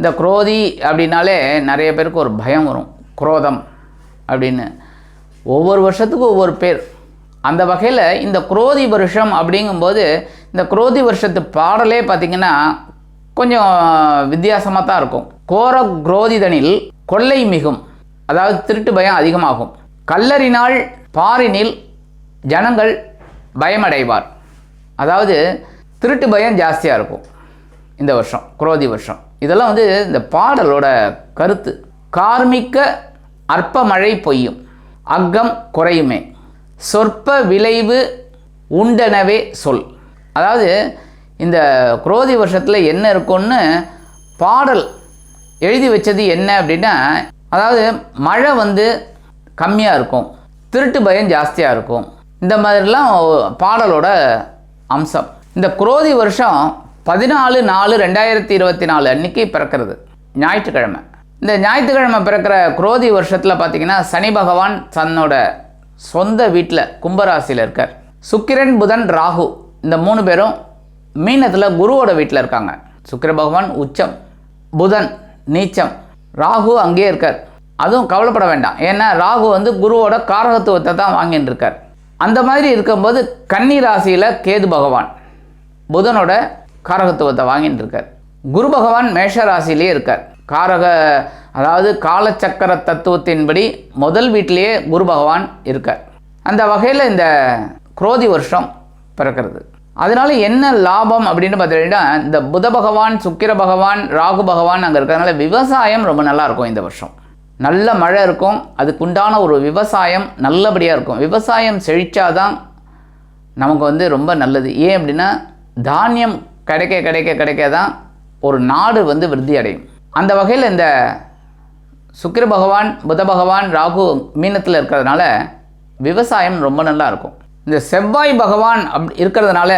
இந்த குரோதி அப்படின்னாலே நிறைய பேருக்கு ஒரு பயம் வரும். குரோதம் அப்படின்னு. ஒவ்வொரு வருஷத்துக்கும் ஒவ்வொரு பேர். அந்த வகையில் இந்த குரோதி வருஷம் அப்படிங்கும்போது இந்த குரோதி வருஷத்து பாடலே பார்த்திங்கன்னா கொஞ்சம் வித்தியாசமாக தான் இருக்கும். கோர குரோதிதனில் கொள்ளை மிகும். அதாவது திருட்டு பயம் அதிகமாகும். கல்லறினால் பாரினில் ஜனங்கள் பயமடைவார். அதாவது திருட்டு பயம் ஜாஸ்தியாக இருக்கும். இந்த வருஷம் குரோதி வருஷம். இதெல்லாம் வந்து இந்த பாடலோட கருத்து. கார்மிக்க அற்ப மழை பொய்யும். அக்கம் குறையுமே. சொற்ப விளைவு உண்டனவே சொல். அதாவது இந்த குரோதி வருஷத்தில் என்ன இருக்கும்னு பாடல் எழுதி வச்சது என்ன அப்படின்னா அதாவது மழை வந்து கம்மியாக இருக்கும். திருட்டு பயம் ஜாஸ்தியாக இருக்கும். இந்த மாதிரிலாம் பாடலோட அம்சம். இந்த குரோதி வருஷம் பதினாலு நாலு ரெண்டாயிரத்தி இருபத்தி நாலு அன்னைக்கு பிறக்கிறது. ஞாயிற்றுக்கிழமை. இந்த ஞாயிற்றுக்கிழமை பிறக்கிற குரோதி வருஷத்தில் பார்த்திங்கன்னா சனி பகவான் தன்னோட சொந்த வீட்டில் கும்பராசியில் இருக்கார். சுக்கிரன் புதன் ராகு இந்த மூணு பேரும் மீனத்தில் குருவோட வீட்டில் இருக்காங்க. சுக்கிர பகவான் உச்சம் புதன் நீச்சம் ராகு அங்கேயே இருக்கார். அதுவும் கவலைப்பட வேண்டாம். ஏன்னா ராகு வந்து குருவோட காரகத்துவத்தை தான் வாங்கிட்டு இருக்கார் அந்த மாதிரி இருக்கும்போது கன்னி ராசியில் கேது பகவான் புதனோட காரகத்துவத்தை வாங்கிட்டு இருக்கார். குரு பகவான் மேஷ இருக்கார். காரக அதாவது காலச்சக்கர தத்துவத்தின்படி முதல் வீட்டிலேயே குரு பகவான் இருக்கார். அந்த வகையில் இந்த குரோதி வருஷம் பிறக்கிறது. அதனால என்ன லாபம் அப்படின்னு பார்த்தீங்கன்னா இந்த புத பகவான் சுக்கிர பகவான் ராகு பகவான் அங்கே இருக்கிறதுனால விவசாயம் ரொம்ப நல்லா இருக்கும் இந்த வருஷம். நல்ல மழை இருக்கும் அதுக்குண்டான ஒரு விவசாயம் நல்லபடியாக இருக்கும். விவசாயம் செழித்தாதான் நமக்கு வந்து ரொம்ப நல்லது. ஏன் அப்படின்னா தானியம் கிடைக்க கிடைக்க கிடைக்க தான் ஒரு நாடு வந்து விருத்தி அடையும். அந்த வகையில் இந்த சுக்கிர பகவான் புத பகவான் ராகு மீனத்தில் இருக்கிறதுனால விவசாயம் ரொம்ப நல்லா இருக்கும். இந்த செவ்வாய் பகவான் அப் இருக்கிறதுனால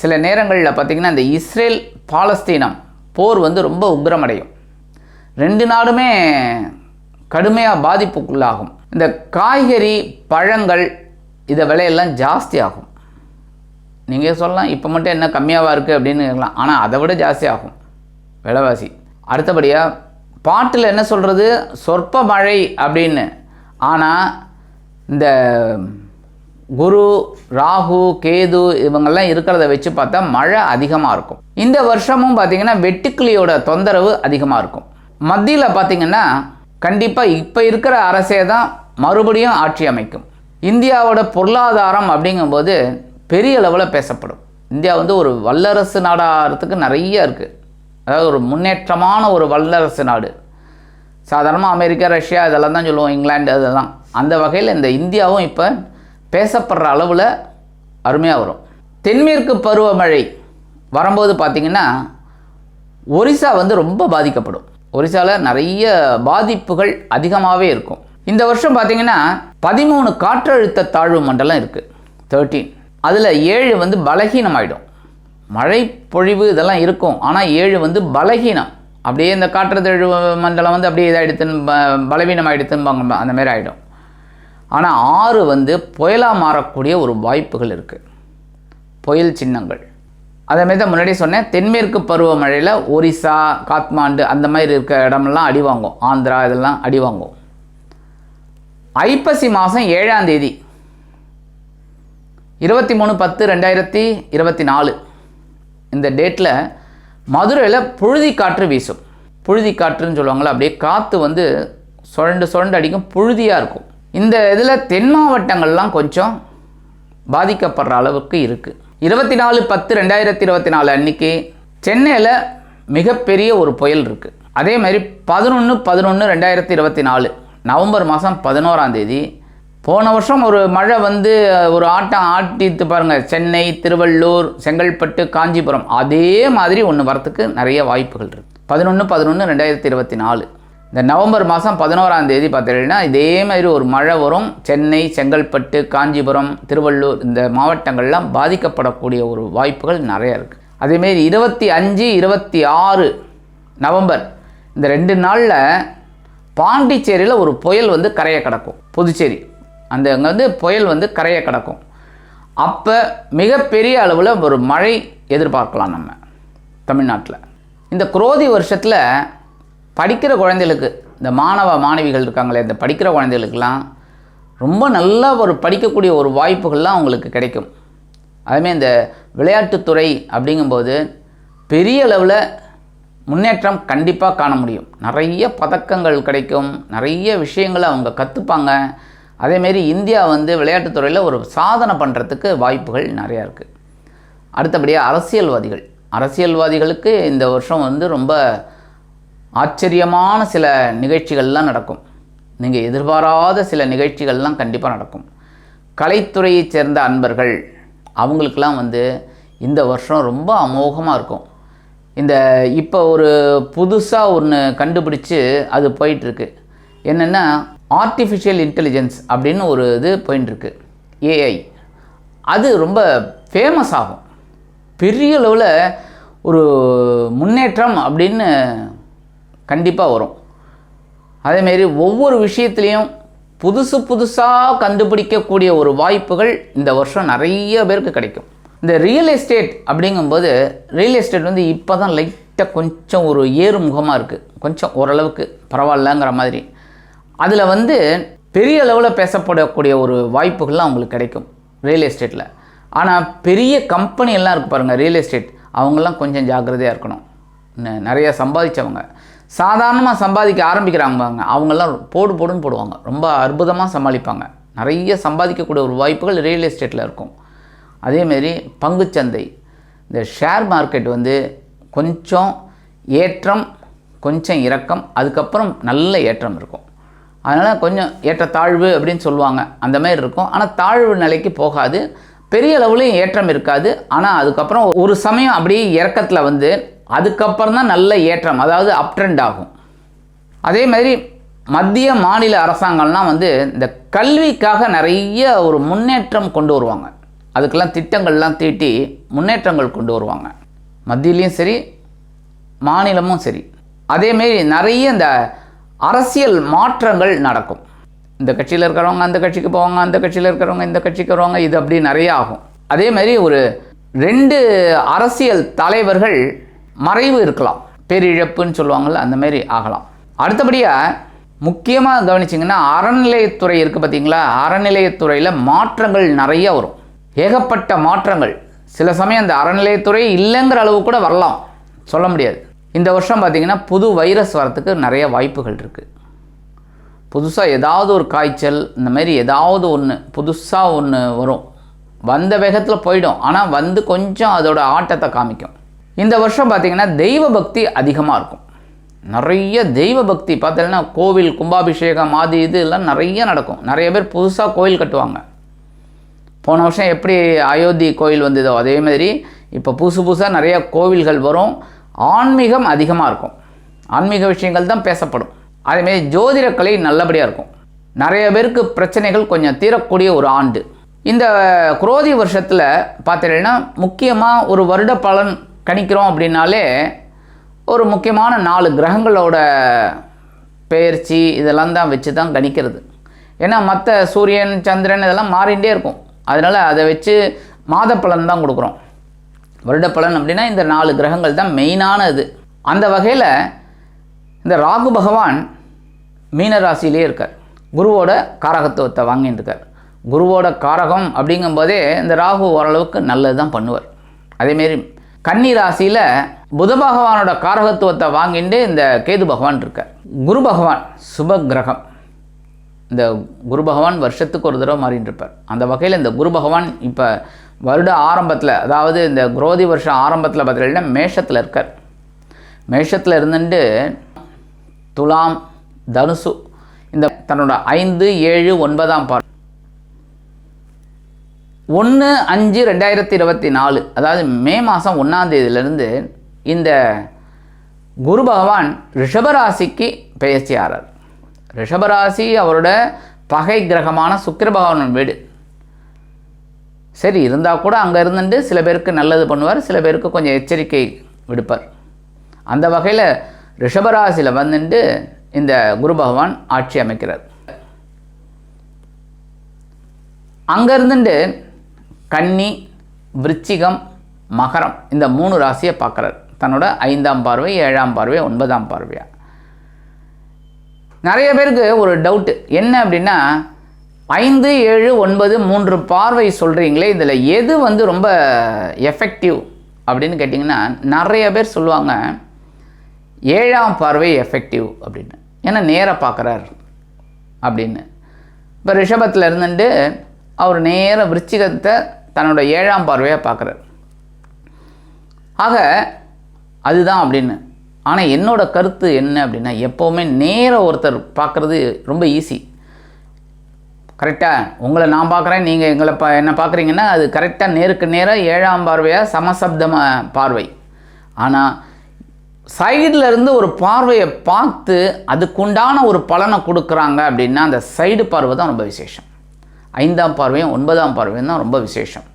சில நேரங்களில் பார்த்திங்கன்னா இந்த இஸ்ரேல் பாலஸ்தீனம் போர் வந்து ரொம்ப உக்ரமடையும் ரெண்டு நாடுமே கடுமையாக பாதிப்புக்குள்ளாகும். இந்த காய்கறி பழங்கள் இதை விலையெல்லாம் ஜாஸ்தி ஆகும் நீங்கள் சொல்லலாம் இப்போ மட்டும் என்ன கம்மியாகவா இருக்குது அப்படின்னு கேட்கலாம். ஆனால் அதை விட ஜாஸ்தி ஆகும் விலைவாசி. அடுத்தபடியாக பாட்டில் என்ன சொல்கிறது சொற்ப மழை அப்படின்னு. ஆனால் இந்த குரு ராகு கேது இவங்கெல்லாம் இருக்கிறத வச்சு பார்த்தா மழை அதிகமாக இருக்கும். இந்த வருஷமும் பார்த்திங்கன்னா வெட்டுக்கிளியோட தொந்தரவு அதிகமாக இருக்கும். மத்தியில் பார்த்திங்கன்னா கண்டிப்பாக இப்போ இருக்கிற அரசே தான் மறுபடியும் ஆட்சி அமைக்கும். இந்தியாவோட பொருளாதாரம் அப்படிங்கும்போது பெரிய அளவில் பேசப்படும். இந்தியா வந்து ஒரு வல்லரசு நாடாகிறதுக்கு நிறைய இருக்குது அதாவது ஒரு முன்னேற்றமான ஒரு வல்லரசு நாடு. சாதாரணமாக அமெரிக்கா ரஷ்யா இதெல்லாம் தான் சொல்லுவோம் இங்கிலாந்து அதெல்லாம். அந்த வகையில் இந்த இந்தியாவும் இப்போ பேசப்படுற அளவில் அருமையாக வரும். தென்மேற்கு பருவமழை வரும்போது பார்த்திங்கன்னா ஒரிசா வந்து ரொம்ப பாதிக்கப்படும். ஒரிசாவில் நிறைய பாதிப்புகள் அதிகமாகவே இருக்கும். இந்த வருஷம் பார்த்திங்கன்னா பதிமூணு காற்றழுத்த தாழ்வு மண்டலம் இருக்குது தேர்ட்டீன் அதில் ஏழு வந்து பலகீனம் ஆகிடும் மழை பொழிவு இதெல்லாம் இருக்கும். ஆனால் ஏழு வந்து பலகீனம். அப்படியே இந்த காற்றழுத்த மண்டலம் வந்து அப்படியே இதாகிடுத்துன்னு பலவீனம் ஆகிடுத்துன்னு அந்த மாதிரி ஆகிடும் ஆனால் ஆறு வந்து புயலாக மாறக்கூடிய ஒரு வாய்ப்புகள் இருக்குது புயல் சின்னங்கள். அதே மாதிரி தான் முன்னாடி சொன்னேன். தென்மேற்கு பருவமழையில் ஒரிசா காத்மாண்டு அந்த மாதிரி இருக்க இடமெல்லாம் அடி வாங்கும். ஆந்திரா இதெல்லாம் அடி வாங்கும். ஐப்பசி மாதம் ஏழாம் தேதி. இருபத்தி மூணு பத்து ரெண்டாயிரத்தி இருபத்தி நாலு. இந்த டேட்டில் மதுரையில் புழுதி காற்று வீசும். புழுதி காற்றுன்னு சொல்லுவாங்களா அப்படியே காற்று வந்து சுழண்டு சுழண்டு அடிக்கும் புழுதியாக இருக்கும். இந்த இதில் தென் மாவட்டங்கள்லாம் கொஞ்சம் பாதிக்கப்படுற அளவுக்கு இருக்குது இருபத்தி நாலு பத்து ரெண்டாயிரத்தி இருபத்தி நாலு அன்னைக்கு சென்னையில் மிகப்பெரிய ஒரு புயல் இருக்குது அதே மாதிரி பதினொன்று பதினொன்று ரெண்டாயிரத்தி இருபத்தி நாலு. நவம்பர் மாதம் பதினோராந்தேதி போன வருஷம் ஒரு மழை வந்து ஒரு ஆட்டம் ஆட்டித்து பாருங்கள் சென்னை திருவள்ளூர் செங்கல்பட்டு காஞ்சிபுரம். அதே மாதிரி ஒன்று வரத்துக்கு நிறைய வாய்ப்புகள் இருக்குது பதினொன்று பதினொன்று ரெண்டாயிரத்தி இருபத்தி நாலு. இந்த நவம்பர் மாதம் பதினோராம் தேதி பார்த்தீங்கன்னா இதே மாதிரி ஒரு மழை வரும். சென்னை செங்கல்பட்டு காஞ்சிபுரம் திருவள்ளூர் இந்த மாவட்டங்கள்லாம் பாதிக்கப்படக்கூடிய ஒரு வாய்ப்புகள் நிறையா இருக்குது அதேமாரி இருபத்தி அஞ்சு இருபத்தி ஆறு நவம்பர் இந்த ரெண்டு நாளில் பாண்டிச்சேரியில் ஒரு புயல் வந்து கரையை கிடக்கும். புதுச்சேரி. அந்த அங்கே வந்து புயல் வந்து கரையை கிடக்கும். அப்போ மிகப்பெரிய அளவில் ஒரு மழை எதிர்பார்க்கலாம் நம்ம தமிழ்நாட்டில். இந்த குரோதி வருஷத்தில் படிக்கிற குழந்தைகளுக்கு இந்த மாணவ மாணவிகள் இருக்காங்களே இந்த படிக்கிற குழந்தைகளுக்கெல்லாம் ரொம்ப நல்லா ஒரு படிக்கக்கூடிய ஒரு வாய்ப்புகள்லாம் அவங்களுக்கு கிடைக்கும். அதுமாரி இந்த விளையாட்டுத்துறை அப்படிங்கும்போது பெரிய அளவில் முன்னேற்றம் கண்டிப்பாக காண முடியும். நிறைய பதக்கங்கள் கிடைக்கும். நிறைய விஷயங்களை அவங்க கற்றுப்பாங்க அதேமாரி இந்தியா வந்து விளையாட்டுத்துறையில் ஒரு சாதனை பண்ணுறதுக்கு வாய்ப்புகள் நிறையா இருக்குது அடுத்தபடியாக அரசியல்வாதிகள். அரசியல்வாதிகளுக்கு இந்த வருஷம் வந்து ரொம்ப ஆச்சரியமான சில நிகழ்ச்சிகள்லாம் நடக்கும். நீங்கள் எதிர்பாராத சில நிகழ்ச்சிகள்லாம் கண்டிப்பாக நடக்கும். கலைத்துறையைச் சேர்ந்த அன்பர்கள் அவங்களுக்கெல்லாம் வந்து இந்த வருஷம் ரொம்ப அமோகமாக இருக்கும். இந்த இப்போ ஒரு புதுசாக ஒன்று கண்டுபிடிச்சு அது போயிட்டுருக்கு என்னென்னா ஆர்டிஃபிஷியல் இன்டெலிஜென்ஸ் அப்படின்னு ஒரு இது போயிட்டுருக்கு ஏஐ அது ரொம்ப ஃபேமஸ் ஆகும். பெரிய அளவில் ஒரு முன்னேற்றம் அப்படின்னு கண்டிப்பாக வரும். அதேமாரி ஒவ்வொரு விஷயத்துலேயும் புதுசு புதுசாக கண்டுபிடிக்கக்கூடிய ஒரு வாய்ப்புகள் இந்த வருஷம் நிறைய பேருக்கு கிடைக்கும். இந்த ரியல் எஸ்டேட் அப்படிங்கும்போது ரியல் எஸ்டேட் வந்து இப்போ தான் லைட்டாக கொஞ்சம் ஒரு ஏறுமுகமாக இருக்குது கொஞ்சம் ஓரளவுக்கு பரவாயில்லங்கிற மாதிரி. அதில் வந்து பெரிய அளவில் பேசப்படக்கூடிய ஒரு வாய்ப்புகள்லாம் அவங்களுக்கு கிடைக்கும் ரியல் எஸ்டேட்டில் ஆனால் பெரிய கம்பெனி எல்லாம் இருக்குது பாருங்கள் ரியல் எஸ்டேட் அவங்கெல்லாம் கொஞ்சம் ஜாக்கிரதையாக இருக்கணும். நிறையா நிறைய சம்பாதிச்சவங்க. சாதாரணமாக சம்பாதிக்க ஆரம்பிக்கிறாங்க பாருங்க அவங்கெல்லாம் போடு போடுன்னு போடுவாங்க. ரொம்ப அற்புதமாக சமாளிப்பாங்க. நிறைய சம்பாதிக்கக்கூடிய ஒரு வாய்ப்புகள் ரியல் எஸ்டேட்டில் இருக்கும். அதேமாரி பங்குச்சந்தை இந்த ஷேர் மார்க்கெட் வந்து கொஞ்சம் ஏற்றம் கொஞ்சம் இறக்கம் அதுக்கப்புறம் நல்ல ஏற்றம் இருக்கும். அதனால் கொஞ்சம் ஏற்றத்தாழ்வு அப்படின்னு சொல்லுவாங்க. அந்த மாதிரி இருக்கும். ஆனால் தாழ்வு நிலைக்கு போகாது. பெரிய அளவுலையும் ஏற்றம் இருக்காது. ஆனால் அதுக்கப்புறம் ஒரு சமயம் அப்படியே இறக்கத்தில் வந்து அதுக்கப்புறம் தான் நல்ல ஏற்றம் அதாவது அப்ட்ரெண்ட் ஆகும். அதே மாதிரி மத்திய மாநில அரசாங்கம்லாம் வந்து இந்த கல்விக்காக நிறைய ஒரு முன்னேற்றம் கொண்டு வருவாங்க. அதுக்கெல்லாம் திட்டங்கள்லாம் தீட்டி முன்னேற்றங்கள் கொண்டு வருவாங்க. மத்தியிலையும் சரி மாநிலமும் சரி. அதேமாரி நிறைய இந்த அரசியல் மாற்றங்கள் நடக்கும். இந்த கட்சியில் இருக்கிறவங்க அந்த கட்சிக்கு போவாங்க அந்த கட்சியில் இருக்கிறவங்க இந்த கட்சிக்கு வருவாங்க இது அப்படி நிறைய ஆகும். அதே மாதிரி ஒரு ரெண்டு அரசியல் தலைவர்கள் மறைவு இருக்கலாம். பேரிழப்புன்னு சொல்லுவாங்கள்ல அந்த மாதிரி ஆகலாம். அடுத்தபடியாக முக்கியமாக கவனிச்சிங்கன்னா அறநிலையத்துறை இருக்குது பார்த்தீங்களா அறநிலையத்துறையில் மாற்றங்கள் நிறைய வரும். ஏகப்பட்ட மாற்றங்கள். சில சமயம் அந்த அறநிலையத்துறை இல்லைங்கிற அளவு கூட வரலாம். சொல்ல முடியாது. இந்த வருஷம் பார்த்திங்கன்னா புது வைரஸ் வரத்துக்கு நிறைய வாய்ப்புகள் இருக்குது புதுசாக ஏதாவது ஒரு காய்ச்சல் இந்த மாதிரி ஏதாவது ஒன்று புதுசாக ஒன்று வரும். வந்த வேகத்தில் போயிடும். ஆனால் வந்து கொஞ்சம் அதோட ஆட்டத்தை காமிக்கும். இந்த வருஷம் பார்த்திங்கன்னா தெய்வ பக்தி அதிகமாக இருக்கும். நிறைய தெய்வ பக்தி பார்த்தீங்கன்னா கோவில் கும்பாபிஷேகம் ஆதி இது எல்லாம் நிறைய நடக்கும். நிறைய பேர் புதுசாக கோவில் கட்டுவாங்க. போன வருஷம் எப்படி அயோத்தி கோயில் வந்ததோ அதே மாதிரி இப்போ புதுசு புதுசாக நிறைய கோவில்கள் வரும். ஆன்மீகம் அதிகமாக இருக்கும். ஆன்மீக விஷயங்கள் தான் பேசப்படும். அதேமாரி ஜோதிடக்கலை நல்லபடியாக இருக்கும். நிறைய பேருக்கு பிரச்சனைகள் கொஞ்சம் தீரக்கூடிய ஒரு ஆண்டு. இந்த குரோதி வருஷத்தில் பார்த்தீங்கன்னா முக்கியமாக ஒரு வருட பலன் கணிக்கிறோம் அப்படின்னாலே ஒரு முக்கியமான நாலு கிரகங்களோட பெயர்ச்சி இதெல்லாம் தான் வச்சு தான் கணிக்கிறது. ஏன்னா மற்ற சூரியன் சந்திரன் இதெல்லாம் மாறிண்டே இருக்கும். அதனால் அதை வச்சு மாத பலன் தான் கொடுக்குறோம். வருட பலன் அப்படின்னா இந்த நாலு கிரகங்கள் தான் மெயினான இது அந்த வகையில் இந்த ராகு பகவான் மீன ராசியிலே இருக்கார். குருவோட காரகத்துவத்தை வாங்கிட்டு இருக்கார் குருவோட காரகம் அப்படிங்கும்போதே இந்த ராகு ஓரளவுக்கு நல்லது தான் பண்ணுவார். அதேமாரி கன்னி ராசியில் புத பகவானோட காரகத்துவத்தை வாங்கிட்டு இந்த கேது பகவான் இருக்கார். குரு பகவான் சுப கிரகம். இந்த குரு பகவான் வருஷத்துக்கு ஒரு தடவை மாறிட்டு இருப்பார் அந்த வகையில் இந்த குரு பகவான் இப்போ வருட ஆரம்பத்தில் அதாவது இந்த குரோதி வருஷம் ஆரம்பத்தில் பார்த்தீங்கன்னா மேஷத்தில் இருக்கார். மேஷத்தில் இருந்துட்டு துலாம் தனுசு இந்த தன்னோட ஐந்து ஏழு ஒன்பதாம் பார் ஒன்று அஞ்சு ரெண்டாயிரத்தி இருபத்தி நாலு அதாவது மே மாதம் ஒன்றாந்தேதியிலேருந்து இந்த குரு பகவான் ரிஷபராசிக்கு பெயர்ச்சி ஆறார் ரிஷபராசி அவரோட பகை கிரகமான சுக்கிர பகவான் வீடு. சரி இருந்தால் கூட அங்கே இருந்துட்டு சில பேருக்கு நல்லது பண்ணுவார் சில பேருக்கு கொஞ்சம் எச்சரிக்கை விடுப்பார். அந்த வகையில் ரிஷபராசியில் வந்துட்டு இந்த குரு பகவான் ஆட்சி அமைக்கிறார். அங்கே இருந்துட்டு கன்னி விருச்சிகம் மகரம் இந்த மூணு ராசியை பார்க்குறார். தன்னோட ஐந்தாம் பார்வை ஏழாம் பார்வை ஒன்பதாம் பார்வையா? நிறைய பேருக்கு ஒரு டவுட்டு என்ன அப்படின்னா ஐந்து ஏழு ஒன்பது மூன்று பார்வை சொல்கிறீங்களே இதில் எது வந்து ரொம்ப எஃபெக்டிவ் அப்படின்னு கேட்டிங்கன்னா நிறைய பேர் சொல்லுவாங்க ஏழாம் பார்வை எஃபெக்டிவ் அப்படின்னு. ஏன்னா நேராக பார்க்குறார் அப்படின்னு. இப்போ ரிஷபத்தில் இருந்துட்டு அவர் நேர விருச்சிகத்தை தன்னோட ஏழாம் பார்வையாக பார்க்குறார். ஆக அதுதான் அப்படின்னு. ஆனால் என்னோட கருத்து என்ன அப்படின்னா எப்போவுமே நேர ஒருத்தர் பார்க்குறது ரொம்ப ஈஸி கரெக்டாக உங்களை நான் பார்க்குறேன். நீங்கள் எங்களை பா என்ன பார்க்குறீங்கன்னா அது கரெக்டாக நேருக்கு நேராக ஏழாம் பார்வையாக சமசப்தம பார்வை. ஆனால் சைடில் இருந்து ஒரு பார்வையை பார்த்து அதுக்குண்டான ஒரு பலனை கொடுக்குறாங்க அப்படின்னா அந்த சைடு பார்வை தான் ரொம்ப விசேஷம். ஐந்தாம் பார்வையும் ஒன்பதாம் பார்வையும் தான் ரொம்ப விசேஷம்.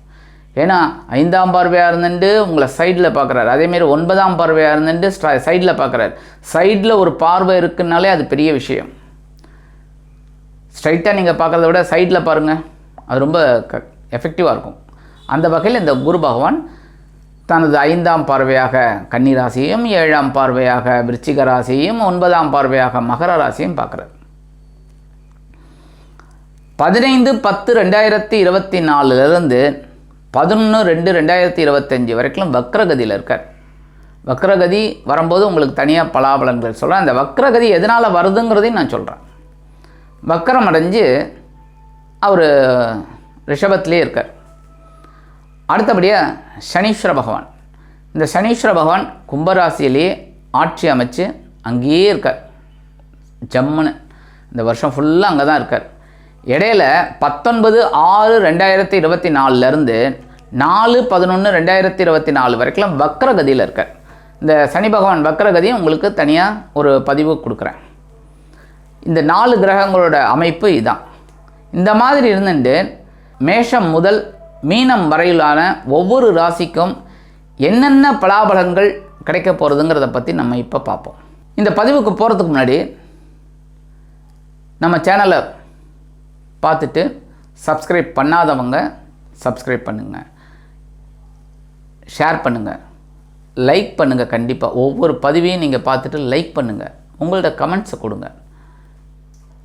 ஏன்னா ஐந்தாம் பார்வையாக இருந்துட்டு உங்களை சைடில் பார்க்குறாரு. அதேமாரி ஒன்பதாம் பார்வையாக இருந்துட்டு ஸ்ட சைடில் பார்க்குறாரு. சைடில் ஒரு பார்வை இருக்குன்னாலே அது பெரிய விஷயம். ஸ்ட்ரைட்டாக நீங்கள் பார்க்குறத விட சைடில் பாருங்கள் அது ரொம்ப க எஃபெக்டிவாக இருக்கும். அந்த வகையில் இந்த குரு பகவான் தனது ஐந்தாம் பார்வையாக கன்னிராசியையும் ஏழாம் பார்வையாக விருச்சிக ராசியையும் ஒன்பதாம் பார்வையாக மகர ராசியும் பார்க்குறார். பதினைந்து பத்து ரெண்டாயிரத்தி இருபத்தி நாலுலேருந்து பதினொன்று ரெண்டு ரெண்டாயிரத்தி இருபத்தஞ்சி வரைக்கும் வக்ரகதியில் இருக்கார். வக்ரகதி வரும்போது உங்களுக்கு தனியாக பலாபலன்கள் சொல்கிறேன் அந்த வக்ரகதி எதனால் வருதுங்கிறதையும் நான் சொல்கிறேன் வக்கரம் அடைஞ்சு அவர் ரிஷபத்திலே இருக்கார். அடுத்தபடியாக சனீஸ்வர பகவான். இந்த சனீஸ்வர பகவான் கும்பராசியிலேயே ஆட்சி அமைச்சு அங்கேயே இருக்கார். ஜம்முன்னு. இந்த வருஷம் ஃபுல்லாக அங்கே தான் இருக்கார். இடையில பத்தொன்பது ஆறு ரெண்டாயிரத்தி இருபத்தி நாலுலேருந்து நாலு பதினொன்று ரெண்டாயிரத்தி இருபத்தி நாலு வரைக்கும் வக்கரகதியில் இருக்கார். இந்த சனி பகவான் வக்கரகதியும் உங்களுக்கு தனியாக ஒரு பதிவு கொடுக்குறேன். இந்த நாலு கிரகங்களோட அமைப்பு இதுதான் இந்த மாதிரி இருந்துட்டு மேஷம் முதல் மீனம் வரையிலான ஒவ்வொரு ராசிக்கும் என்னென்ன பலாபலங்கள் கிடைக்க போகிறதுங்கிறத பற்றி நம்ம இப்போ பார்ப்போம். இந்த பதிவுக்கு போகிறதுக்கு முன்னாடி நம்ம சேனலை பார்த்துட்டு சப்ஸ்கிரைப் பண்ணாதவங்க சப்ஸ்கிரைப் பண்ணுங்கள் ஷேர் பண்ணுங்கள் லைக் பண்ணுங்கள் கண்டிப்பாக ஒவ்வொரு பதிவையும் நீங்கள் பார்த்துட்டு லைக் பண்ணுங்கள் உங்களோட கமெண்ட்ஸை கொடுங்க.